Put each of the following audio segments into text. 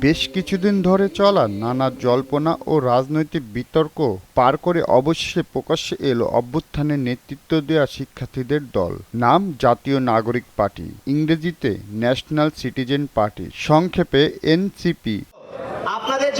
বেশ কিছুদিন ধরে চলা নানা জল্পনা ও রাজনৈতিক বিতর্ক পার করে অবশেষে প্রকাশ্যে এলো অভ্যুত্থানে নেতৃত্ব দেওয়া শিক্ষার্থীদের দল। নাম জাতীয় নাগরিক পার্টি, ইংরেজিতে ন্যাশনাল সিটিজেন পার্টি, সংক্ষেপে এনসিপি।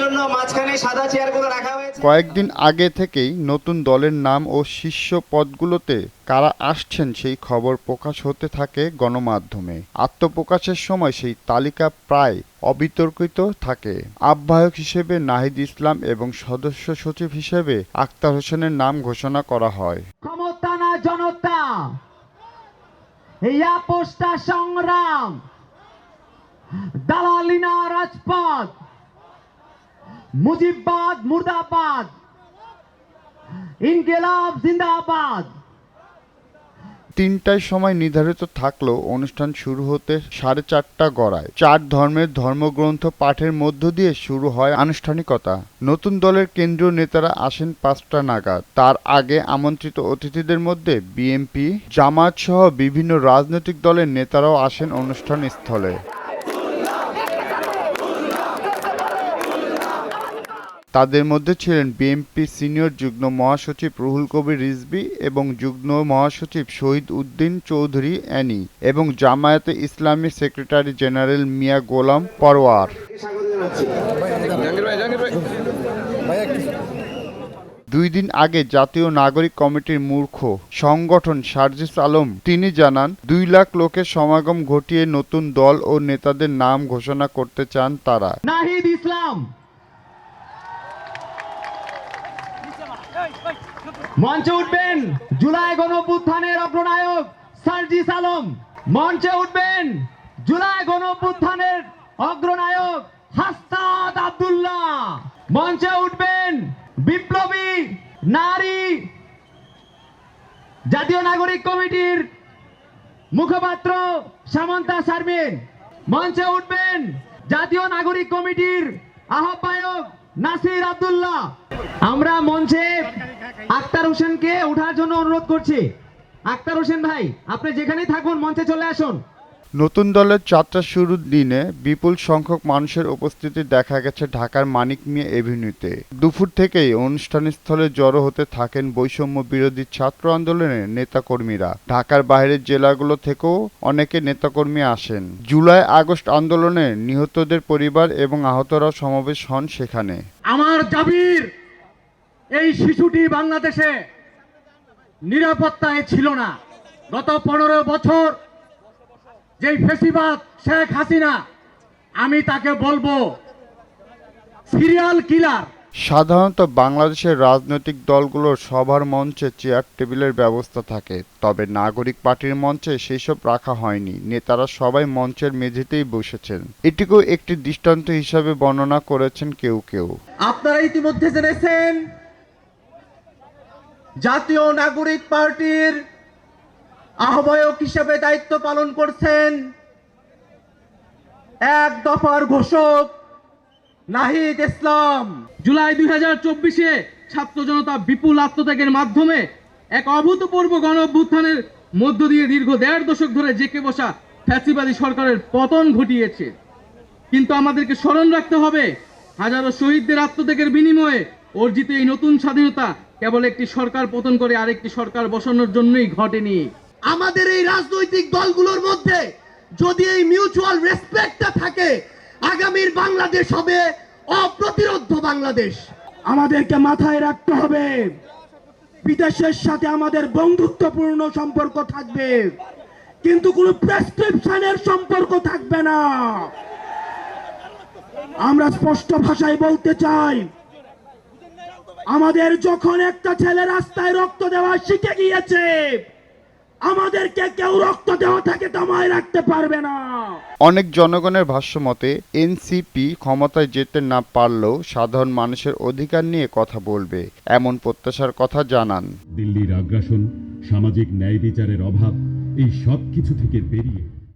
জন্য মাঝখানে সাদা চেয়ারগুলো রাখা হয়েছে। কয়েকদিন আগে থেকেই নতুন দলের নাম ও শীর্ষ পদগুলোতে কারা আসছেন সেই খবর প্রকাশ হতে থাকে গণমাধ্যমে। আত্মপ্রকাশের সময় সেই তালিকা প্রায় অবিতর্কিত থাকে। আহ্বায়ক হিসেবে নাহিদ ইসলাম এবং সদস্য সচিব হিসেবে আক্তার হোসেনের নাম ঘোষণা করা হয়। ক্ষমতা না জনতা? এই আপোষটা সংগ্রাম। দালালি না রাজপথ? মুজিববাদ, মুর্দাবাদ। ইনকেলাব, জিন্দাবাদ। তিনটায় সময় নির্ধারিত থাকলেও অনুষ্ঠান শুরু হতে সাড়ে চারটা গড়ায়। চার ধর্মের ধর্মগ্রন্থ পাঠের মধ্য দিয়ে শুরু হয় আনুষ্ঠানিকতা। নতুন দলের কেন্দ্রীয় নেতারা আসেন পাঁচটা নাগাদ। তার আগে আমন্ত্রিত অতিথিদের মধ্যে বিএনপি জামাত সহ বিভিন্ন রাজনৈতিক দলের নেতারাও আসেন অনুষ্ঠান স্থলে। তাদের মধ্যে ছিলেন বিএনপি সিনিয়র যুগ্ম মহাসচিব রুহুল কবির রিজভী এবং যুগ্ম মহাসচিব শহীদ উদ্দিন চৌধুরী অ্যানি এবং জামায়াতে ইসলামী সেক্রেটারি জেনারেল মিয়া গোলাম পরওয়ার। দুই দিন আগে জাতীয় নাগরিক কমিটির মূর্খ সংগঠন সার্জিস আলম তিনি জানান, দুই লাখ লোকের সমাগম ঘটিয়ে নতুন দল ও নেতাদের নাম ঘোষণা করতে চান তারা। ইসলাম! মঞ্চে উঠবেন জুলাই গণপুত্থানের অগ্রনায়ক সার্জিস আলম। মঞ্চে উঠবেন জুলাই গণপুত্থানের অগ্রনায়ক হাস্তাদ আব্দুল্লাহ। মঞ্চে উঠবেন বিপ্লবী নারী জাতীয় নাগরিক কমিটির মুখপাত্র সামন্তা শারমিন। মঞ্চে উঠবেন জাতীয় নাগরিক কমিটির আহ্বায়ক নাসির আবদুল্লাহ। আমরা মঞ্চে আক্তার হোসেনকে ওঠার জন্য অনুরোধ করছি। আক্তার হোসেন ভাই আপনি যেখানেই থাকুন মঞ্চে চলে আসুন। নতুন দলের যাত্রা শুরুর দিনে বিপুল সংখ্যক মানুষের উপস্থিতি দেখা গেছে ঢাকার মানিক মিয়া এভিনিউতে। দুপুর থেকেই অনুষ্ঠানস্থলে জড়ো হতে থাকেন বৈষম্য বিরোধী ছাত্র আন্দোলনের নেতাকর্মীরা। ঢাকার বাইরের জেলাগুলো থেকেও অনেকে নেতাকর্মী আসেন। জুলাই আগস্ট আন্দোলনে নিহতদের পরিবার এবং আহতরাও সমাবেশ হন সেখানে। আমার জাবির এই শিশুটি বাংলাদেশে নিরাপত্তায় ছিল না। গত পনেরো বছর যেই ফেসিবাদ শেখ হাসিনা আমি তাকে বলব সিরিয়াল কিলার। সাধারণত বাংলাদেশের রাজনৈতিক দলগুলোর সবার মঞ্চে চেয়ার টেবিলের ব্যবস্থা থাকে তবে নাগরিক পার্টির মঞ্চে সেসব রাখা হয়নি। নেতারা সবাই মঞ্চের মেঝেতেই বসেছেন। এটিকেও একটি দৃষ্টান্ত হিসাবে বর্ণনা করেছেন কেউ কেউ। আপনারা ইতিমধ্যে জেনেছেন জাতীয় নাগরিক পার্টির আহ্বায়ক হিসেবে দায়িত্ব পালন করছেন এক দফার ঘোষক নাহিদ ইসলাম। জুলাই দুই হাজার চব্বিশে ছাত্র জনতা বিপুল আত্মত্যাগের মাধ্যমে এক অভূতপূর্ব গণ অভ্যুত্থানের মধ্য দিয়ে দীর্ঘ দেড় দশক ধরে জেকে বসা ফ্যাসিবাদী সরকারের পতন ঘটিয়েছে। কিন্তু আমাদেরকে স্মরণ রাখতে হবে, হাজারো শহীদদের আত্মত্যাগের বিনিময়ে অর্জিত এই নতুন স্বাধীনতা কেবল একটি সরকার পতন করে আরেকটি সরকার বসানোর জন্যই ঘটেনি। আমাদের এই রাজনৈতিক দলগুলোর মধ্যে যদি এই মিউচুয়াল রেসপেক্টটা থাকে আগামীর বাংলাদেশ হবে অপ্রতিরোধ বাংলাদেশ। আমাদেরকে মাথায় রাখতে হবে বিদেশের সাথে আমাদের বন্ধুত্বপূর্ণ সম্পর্ক থাকবে কিন্তু কোনো প্রেসক্রিপশনের সম্পর্ক থাকবে না। আমরা স্পষ্ট ভাষায় বলতে চাই আমাদের যখন একটা ছেলে রাস্তায় রক্ত দেওয়া শিখে গিয়েছে আমাদেরকে কেউ রক্ত দেওয়া থেকে দমায় রাখতে পারবে না। অনেক জনগণের ভাষ্যমতে এনসিপি ক্ষমতায় যেতে না পারলেও সাধারণ মানুষের অধিকার নিয়ে কথা বলবে এমন প্রত্যাশার কথা জানান। দিল্লির আগ্রাসন সামাজিক ন্যায় বিচারের অভাব এই সব কিছু থেকে বেরিয়ে